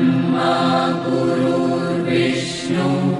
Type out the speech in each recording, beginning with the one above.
ब्रह्मा गुरुर्विष्णु।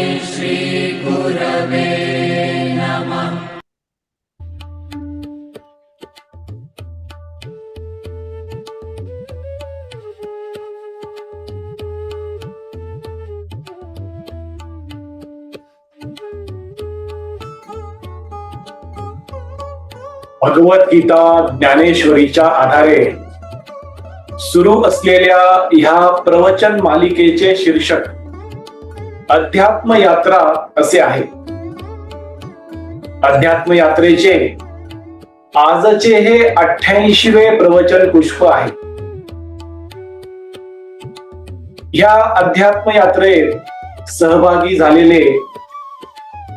भगवद्गीता ज्ञानेश्वरीच्या आधारे सुरू असलेल्या ह्या प्रवचन मालिकेचे शीर्षक अध्यात्म यात्रा असे आहे. अध्यात्म यात्रेचे आजचे हे अठ्ठ्याऐंशीवे प्रवचन पुष्प आहे. या अध्यात्म यात्रेत सहभागी झालेले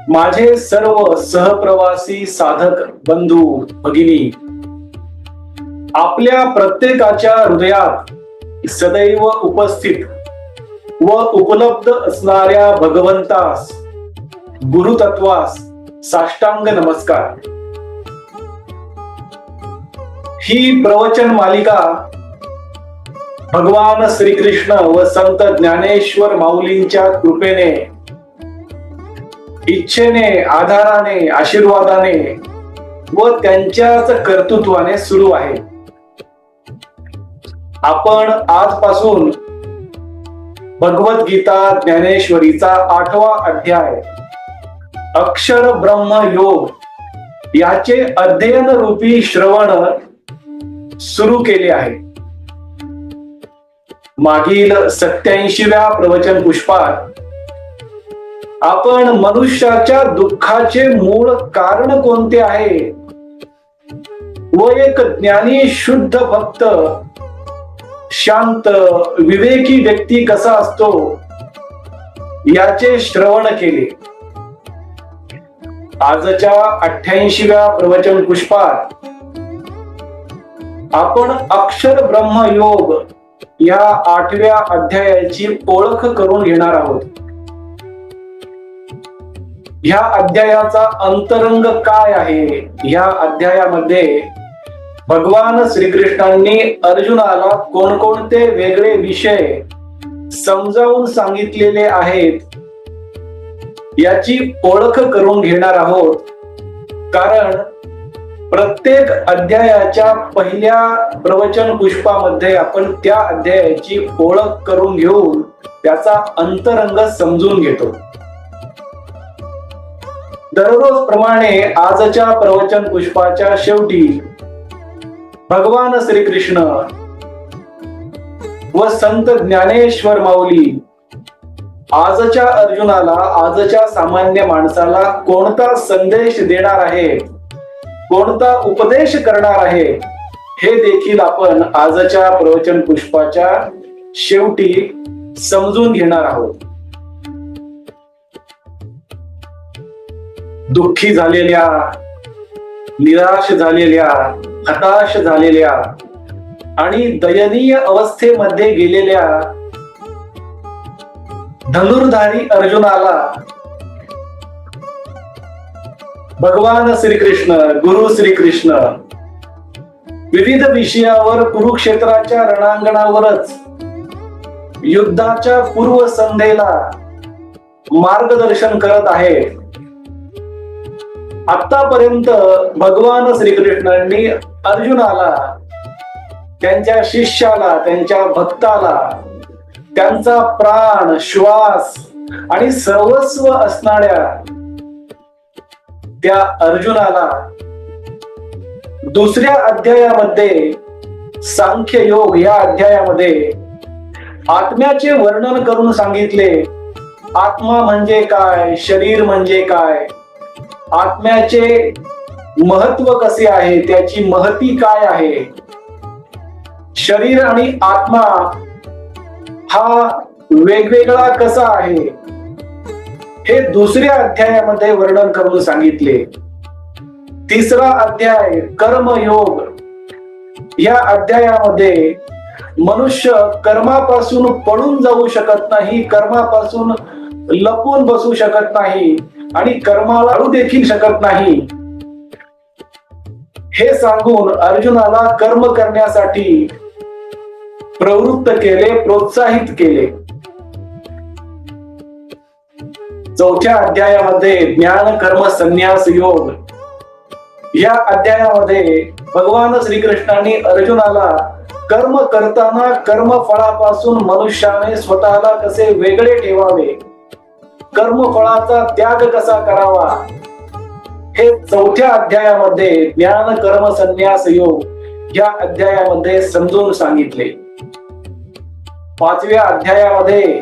माझे सर्व सहप्रवासी साधक बंधू भगिनी आपल्या प्रत्येकाच्या हृदयात सदैव उपस्थित व उपलब्ध असणाऱ्या भगवंतास गुरुतत्वास साष्टांग नमस्कार. ही प्रवचन मालिका भगवान श्रीकृष्ण व संत ज्ञानेश्वर माऊलींच्या कृपेने इच्छेने आधाराने आशीर्वादाने व त्यांच्याच कर्तृत्वाने सुरू आहे. आपण आजपासून भगवद्गीता ज्ञानेश्वरीचा आठवा अध्याय अक्षर ब्रह्म योग याचे अध्ययन रूपी श्रवण सुरू केले आहे. मागील सत्याऐंशीव्या प्रवचन पुष्पात आपण मनुष्याच्या दुःखाचे मूळ कारण कोणते आहे? व एक ज्ञानी शुद्ध भक्त शांत विवेकी व्यक्ती कसा असतो? याचे श्रवण केले. आजच्या अठ्ठ्याऐंशीव्या प्रवचन पुष्पात आपण अक्षर ब्रह्म योग या आठव्या अध्यायाची ओळख करून घेणार आहोत. ह्या अध्यायाचा अंतरंग काय आहे? ह्या अध्यायामध्ये भगवान श्रीकृष्णांनी अर्जुनाला कोणकोणते वेगळे विषय समजावून सांगितलेले आहेत याची ओळख करून घेणार आहोत. कारण प्रत्येक अध्यायाच्या पहिल्या प्रवचन पुष्पामध्ये आपण त्या अध्यायाची ओळख करून घेऊन त्याचा अंतरंग समजून घेतो. दररोज प्रमाणे आजच्या प्रवचन पुष्पाच्या शेवटी भगवान श्रीकृष्ण व संत ज्ञानेश्वर माऊली आजच्या अर्जुनाला आजच्या सामान्य माणसाला कोणता संदेश देणार आहे? कोणता उपदेश करणार आहे? हे देखील आपण आजच्या प्रवचन पुष्पाच्या शेवटी समजून घेणार आहोत. दुःखी झालेल्या निराश झालेल्या हताश झालेल्या आणि दयनीय अवस्थेमध्ये गेलेल्या धनुर्धारी अर्जुनाला भगवान श्रीकृष्ण गुरु श्रीकृष्ण विविध विषयावर कुरुक्षेत्राच्या रणांगणावरच युद्धाच्या पूर्व संध्येला मार्गदर्शन करत आहेत. आतापर्यंत भगवान श्रीकृष्णांनी अर्जुनाला त्यांच्या शिष्याला त्यांच्या भक्ताला त्यांचा प्राण श्वास आणि सर्वस्व असणाऱ्या त्या अर्जुनाला दुसऱ्या अध्यायामध्ये सांख्य योग या अध्यायामध्ये आत्म्याचे वर्णन करून सांगितले आत्मा म्हणजे काय शरीर म्हणजे काय? आत्म्याचे महत्त्व कसे आहे? त्याची महती काय आहे? शरीर आणि आत्मा हा वेगवेगळा कसा आहे? हे दुसऱ्या अध्यायामध्ये वर्णन करून सांगितले. तिसरा अध्याय कर्मयोग. या अध्यायामध्ये मनुष्य कर्मापासून पळून जाऊ शकत नाही कर्मापासून लपून बसू शकत नाही. आणि कर्माला अडू देखील शकत नाही. हे सांगून अर्जुनाला कर्म करण्यासाठी प्रवृत्त केले प्रोत्साहित केले. चौथ्या अध्यायामध्ये ज्ञान कर्म संन्यास योग या अध्यायामध्ये भगवान श्रीकृष्णाने अर्जुनाला कर्म करताना कर्म फळापासून मनुष्याने स्वतःला कसे वेगळे ठेवावे? कर्मफळाचा त्याग कसा करावा? हे चौथ्या अध्यायामध्ये ज्ञान कर्म संन्यास योग या अध्यायामध्ये समजून सांगितले. पाचव्या अध्यायामध्ये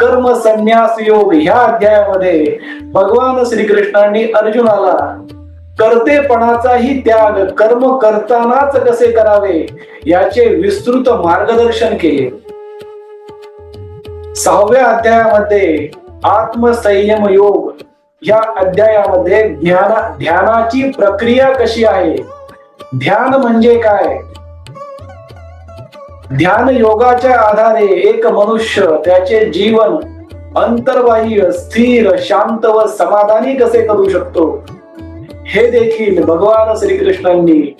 कर्म संन्यास योग ह्या अध्यायामध्ये भगवान श्रीकृष्णांनी अर्जुनाला कर्तेपणाचाही त्याग कर्म करतानाच कसे करावे याचे विस्तृत मार्गदर्शन केले. सहाव्या अध्यायामध्ये आत्मसंयम योग. या अध्यायामध्ये ध्यान ध्यानाची प्रक्रिया कशी आहे? ध्यान म्हणजे काय? ध्यान योगाच्या आधारे एक मनुष्य त्याचे जीवन अंतर्बाह्य स्थिर शांत व समाधानी कसे करू शकतो? हे देखील भगवान श्रीकृष्णांनी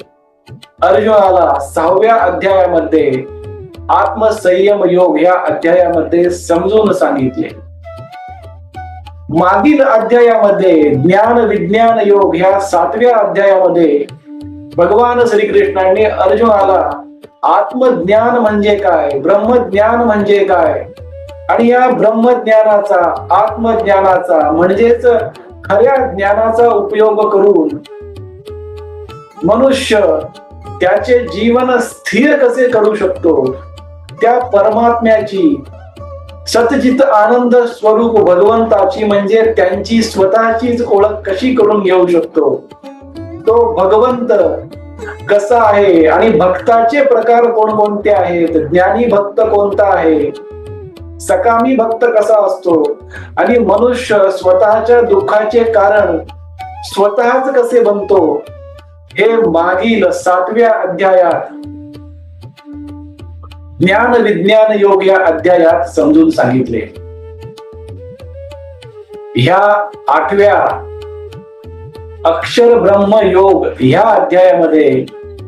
अर्जुनाला सहाव्या अध्यायामध्ये आत्मसंयम योग या अध्यायामध्ये समजून सांगितले. मागील अध्यायामध्ये ज्ञान विज्ञान योग ह्या सातव्या अध्यायामध्ये भगवान श्रीकृष्णांनी अर्जुनाला आत्मज्ञान म्हणजे काय ब्रह्मज्ञान म्हणजे काय? आणि या ब्रह्मज्ञानाचा आत्मज्ञानाचा म्हणजेच खऱ्या ज्ञानाचा उपयोग करून मनुष्य त्याचे जीवन स्थिर कसे करू शकतो? त्या परमात्म्याची सतचित आनंद स्वरूप भगवंताची म्हणजे त्यांची स्वतःचीच ओळख कशी करून घेऊ शकतो? तो भगवंत कसा आहे आणि भक्ताचे प्रकार कोणकोणते आहेत? ज्ञानी भक्त कोणता आहे? सकामी भक्त कसा असतो? आणि मनुष्य स्वतःच्या दुःखाचे कारण स्वतःच कसे बनतो? हे मागील सातव्या अध्यायात ज्ञान विज्ञान योग या अध्यायात समजून सांगितले. ह्या आठव्या अक्षर ब्रह्म योग ह्या अध्यायामध्ये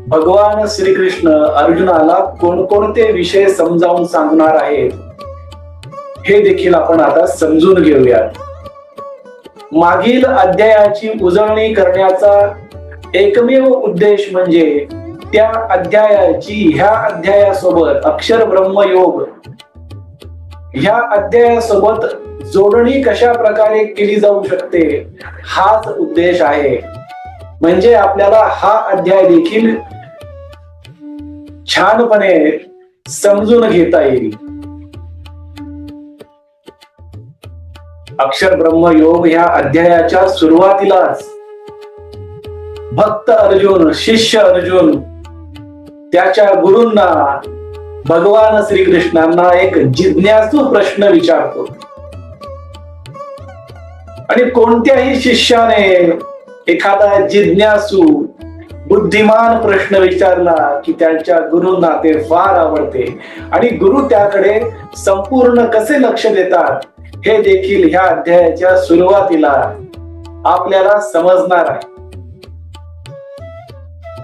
भगवान श्रीकृष्ण अर्जुनाला कोणकोणते विषय समजावून सांगणार आहेत हे देखील आपण आता समजून घेऊयात. मागील अध्यायाची उजळणी करण्याचा एकमेव उद्देश म्हणजे त्या अध्यायाची ह्या अध्यायासोबत अक्षर ब्रह्मयोग ह्या अध्यायासोबत जोडणी कशा प्रकारे केली जाऊ शकते हाच उद्देश आहे. म्हणजे आपल्याला हा अध्याय देखील छानपणे समजून घेता येईल. अक्षर ब्रह्मयोग ह्या अध्यायाच्या सुरुवातीलाच. भक्त अर्जुन शिष्य अर्जुन त्याच्या गुरूंना भगवान श्रीकृष्णांना एक जिज्ञासू प्रश्न विचारतो. आणि कोणत्याही शिष्याने एखादा जिज्ञासू बुद्धिमान प्रश्न विचारला की त्यांच्या गुरुंना ते फार आवडते. आणि गुरु त्याकडे संपूर्ण कसे लक्ष देतात हे देखील ह्या अध्यायाच्या सुरुवातीला आपल्याला समजणार आहे.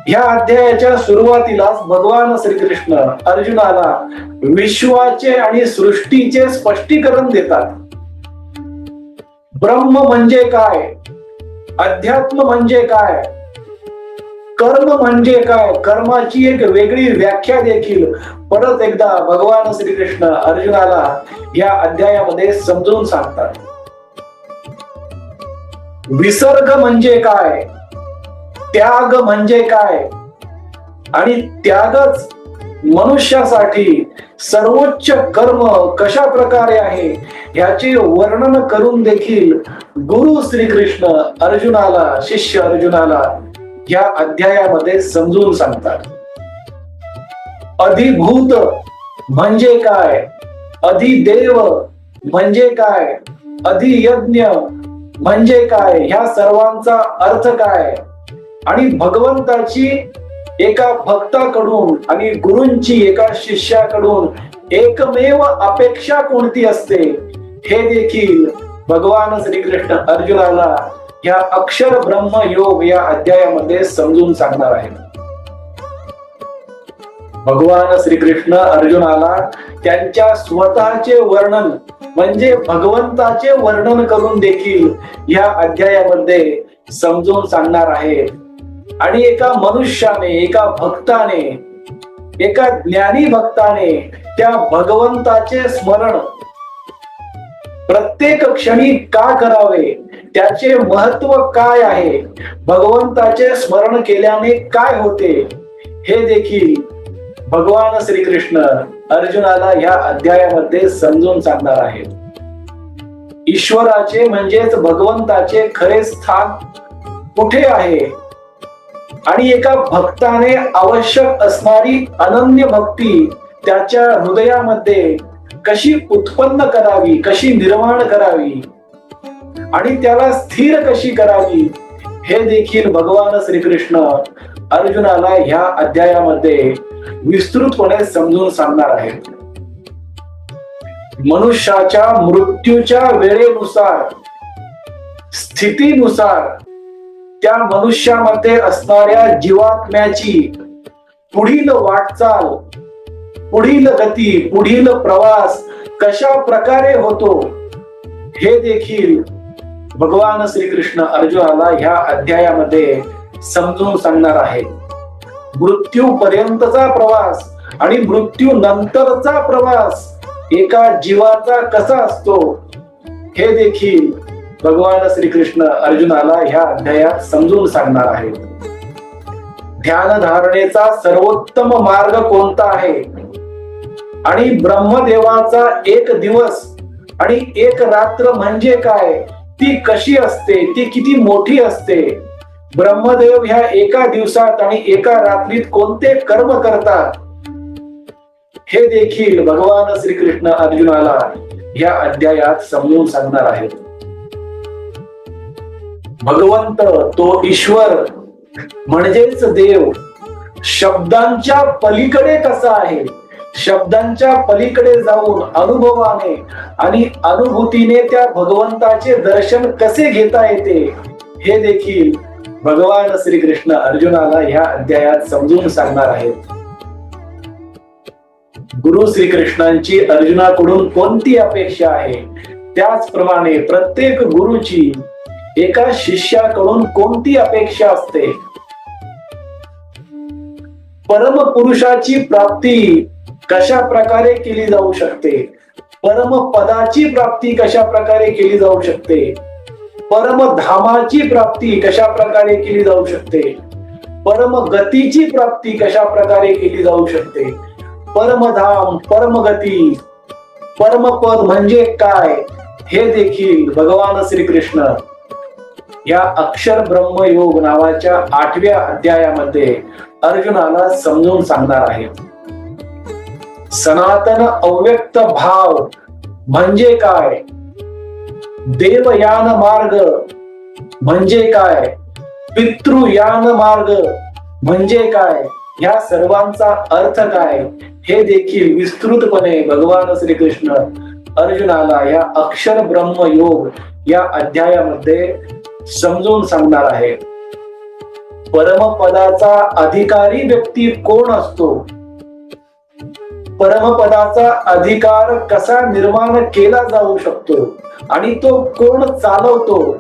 या अध्यायाच्या सुरुवातीलाच भगवान श्रीकृष्ण अर्जुनाला विश्वाचे आणि सृष्टीचे स्पष्टीकरण देतात. ब्रह्म म्हणजे काय? अध्यात्म म्हणजे काय? कर्म म्हणजे काय? कर्माची एक वेगळी व्याख्या देखील परत एकदा भगवान श्रीकृष्ण अर्जुनाला या अध्यायामध्ये समजून सांगतात. विसर्ग म्हणजे काय? त्याग म्हणजे काय? आणि त्यागच मनुष्यासाठी सर्वोच्च कर्म कशा प्रकारे आहे? याचे वर्णन करून देखील गुरु श्रीकृष्ण अर्जुनाला शिष्य अर्जुनाला या अध्यायामध्ये समजून सांगतात. अधिभूत म्हणजे काय? अधिदेव म्हणजे काय? अधियज्ञ म्हणजे काय? ह्या सर्वांचा अर्थ काय? आणि भगवंताची एका भक्ताकडून आणि गुरूंची एका शिष्याकडून एकमेव अपेक्षा कोणती असते हे देखील भगवान श्रीकृष्ण अर्जुनाला या अक्षर ब्रह्म योग या अध्यायामध्ये समजून सांगणार आहेत. भगवान श्रीकृष्ण अर्जुनाला त्यांच्या स्वतःचे वर्णन म्हणजे भगवंताचे वर्णन करून देखील या अध्यायामध्ये समजून सांगणार आहेत. आणि एका मनुष्याने एका भक्ताने एका ज्ञानी भक्ताने त्या भगवंताचे स्मरण प्रत्येक क्षणी का करावे? त्याचे महत्त्व काय आहे? भगवंताचे स्मरण केल्याने काय होते? हे देखील भगवान श्रीकृष्ण अर्जुनाला या अध्यायामध्ये समजून सांगणार आहेत. ईश्वराचे म्हणजेच भगवंताचे खरे स्थान कुठे आहे? आणि एका भक्ताने आवश्यक असणारी अनन्य भक्ती त्याच्या हृदयामध्ये कशी उत्पन्न करावी कशी निर्माण करावी आणि त्याला स्थिर कशी करावी हे देखील भगवान श्रीकृष्ण अर्जुनाला ह्या अध्यायामध्ये विस्तृतपणे समजून सांगणार आहेत. मनुष्याच्या मृत्यूच्या वेळेनुसार स्थितीनुसार त्या मनुष्यामध्ये असणाऱ्या जीवात्म्याची पुढील वाटचाल पुढील गती पुढील प्रवास कशा प्रकारे होतो हे देखील भगवान श्रीकृष्ण अर्जुनाला ह्या अध्यायामध्ये समजून सांगणार आहे. मृत्यू पर्यंतचा प्रवास आणि मृत्यू नंतरचा प्रवास एका जीवाचा कसा असतो हे देखील भगवान श्रीकृष्ण अर्जुनाला ह्या अध्यायात समजून सांगणार आहेत. ध्यान धारणेचा सर्वोत्तम मार्ग कोणता आहे? आणि ब्रह्मदेवाचा एक दिवस आणि एक रात्र म्हणजे काय? ती कशी असते? ती किती मोठी असते? ब्रह्मदेव ह्या एका दिवसात आणि एका रात्रीत कोणते कर्म करतात? हे देखील भगवान श्रीकृष्ण अर्जुनाला या अध्यायात समजून सांगणार आहेत. भगवंत तो ईश्वर म्हणजेच देव. शब्दांच्या पलीकडे कसा आहे? शब्दांच्या पलीकडे जाऊन अनुभवाने आणि अनुभूतीने त्या भगवंताचे दर्शन कसे घेता येते हे देखील भगवान श्रीकृष्ण अर्जुनाला ह्या अध्यायात समजून सांगणार आहेत. गुरु श्रीकृष्णांची अर्जुनाकडून कोणती अपेक्षा आहे? त्याचप्रमाणे प्रत्येक गुरुची एका शिष्याकडून कोणती अपेक्षा असते? परम पुरुषाची प्राप्ती कशा प्रकारे केली जाऊ शकते? परम पदाची प्राप्ती कशा प्रकारे केली जाऊ शकते? परम धामाची प्राप्ती कशा प्रकारे केली जाऊ शकते? परम गतीची प्राप्ती कशा प्रकारे केली जाऊ शकते? परमधाम परमगती परमपद म्हणजे काय? हे देखील भगवान श्रीकृष्ण या अक्षर ब्रह्म योग नावाच्या आठव्या अध्यायामध्ये अर्जुनाला समजून सांगणार आहे. सनातन अव्यक्त भाव म्हणजे काय? देवयान मार्ग म्हणजे काय? पितृयान मार्ग म्हणजे काय? या सर्वांचा अर्थ काय? हे देखील विस्तृतपणे भगवान श्रीकृष्ण अर्जुनाला या अक्षर ब्रह्म योग या अध्यायामध्ये समजून सांगणार आहे. परमपदाचा अधिकारी व्यक्ती कोण असतो? परमपदाचा अधिकार कसा निर्माण केला जाऊ शकतो? आणि तो कोण चालवतो?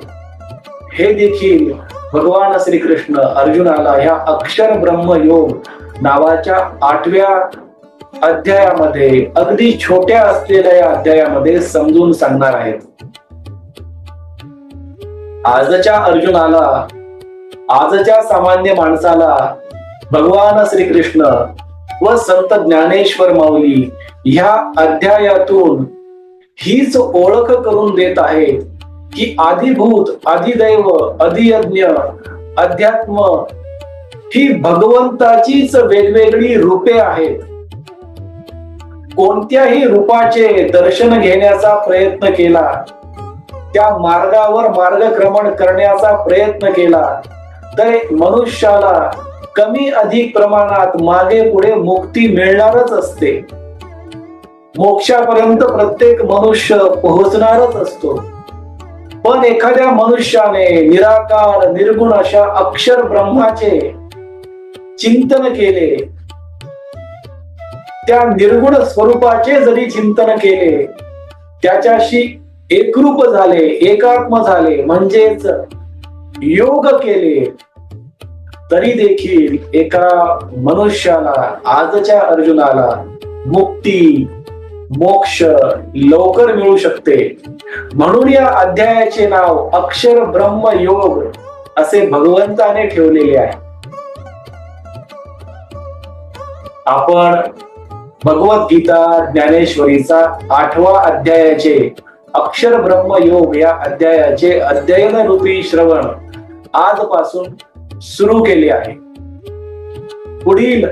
हे देखील भगवान श्रीकृष्ण अर्जुनाला ह्या अक्षर ब्रह्म योग नावाच्या आठव्या अध्यायामध्ये अगदी छोट्या असलेल्या या अध्यायामध्ये समजून सांगणार आहेत. आजच्या अर्जुनाला आजच्या सामान्य माणसाला भगवान श्रीकृष्ण व संत ज्ञानेश्वर माऊली ह्या अध्यायातून हीच ओळख करून देत आहेत की आदिभूत आदिदैव अधियज्ञ अध्यात्म ही भगवंताचीच वेगवेगळी रूपे आहेत. कोणत्याही रूपाचे दर्शन घेण्याचा प्रयत्न केला त्या मार्गावर मार्गक्रमण करण्याचा प्रयत्न केला. तर मनुष्याला कमी अधिक प्रमाणात मागे पुढे मुक्ती मिळणारच असते. मोक्षापर्यंत प्रत्येक मनुष्य पोहोचणारच असतो. पण एखाद्या मनुष्याने निराकार निर्गुण अशा अक्षर ब्रह्माचे चिंतन केले. त्या निर्गुण स्वरूपाचे जरी चिंतन केले त्याच्याशी एकरूप झाले एकात्म झाले म्हणजेच योग केले तरी देखील एका मनुष्याला आजच्या अर्जुनाला मुक्ती मोक्ष लवकर मिळू शकते. म्हणून या अध्यायाचे नाव अक्षर ब्रह्म योग असे भगवंताने ठेवलेले आहे. आपण भगवद्गीता ज्ञानेश्वरीचा आठवा अध्यायाचे अक्षर ब्रह्म योग या अध्यायाचे अध्ययन रूपी श्रवण आजपासून सुरू केले आहे. पुढील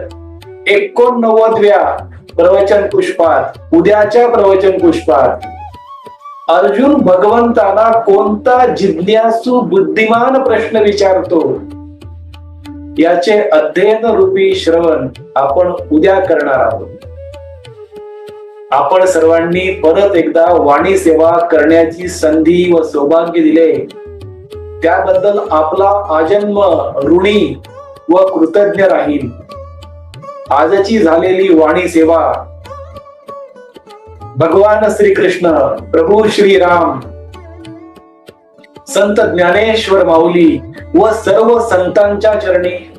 एकोणनव्वदव्या प्रवचन पुष्पात उद्याच्या प्रवचन पुष्पात अर्जुन भगवंताला कोणता जिज्ञासू बुद्धिमान प्रश्न विचारतो? याचे अध्ययन रूपी श्रवण आपण उद्या करणार आहोत. आपण सर्वांनी परत एकदा वाणी सेवा करण्याची संधी व सौभाग्य दिले. त्याबद्दल आपला आजन्म ऋणी व कृतज्ञ राहील. आजची झालेली वाणी सेवा. भगवान श्री कृष्ण प्रभू श्रीराम संत ज्ञानेश्वर माऊली व सर्व संतांच्या चरणी.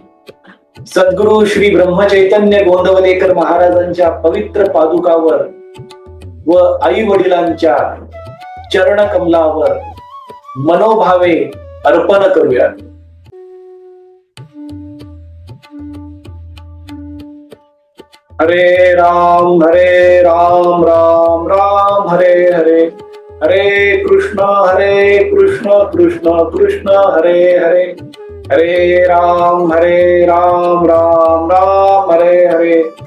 सद्गुरु श्री ब्रह्मचैतन्य गोंदवलेकर महाराजांच्या पवित्र पादुकावर व आई वडिलांच्या चरण कमलावर मनोभावे अर्पण करूया हरे राम हरे राम राम राम हरे हरे. हरे कृष्ण हरे कृष्ण कृष्ण कृष्ण हरे हरे. हरे राम हरे राम राम राम हरे हरे.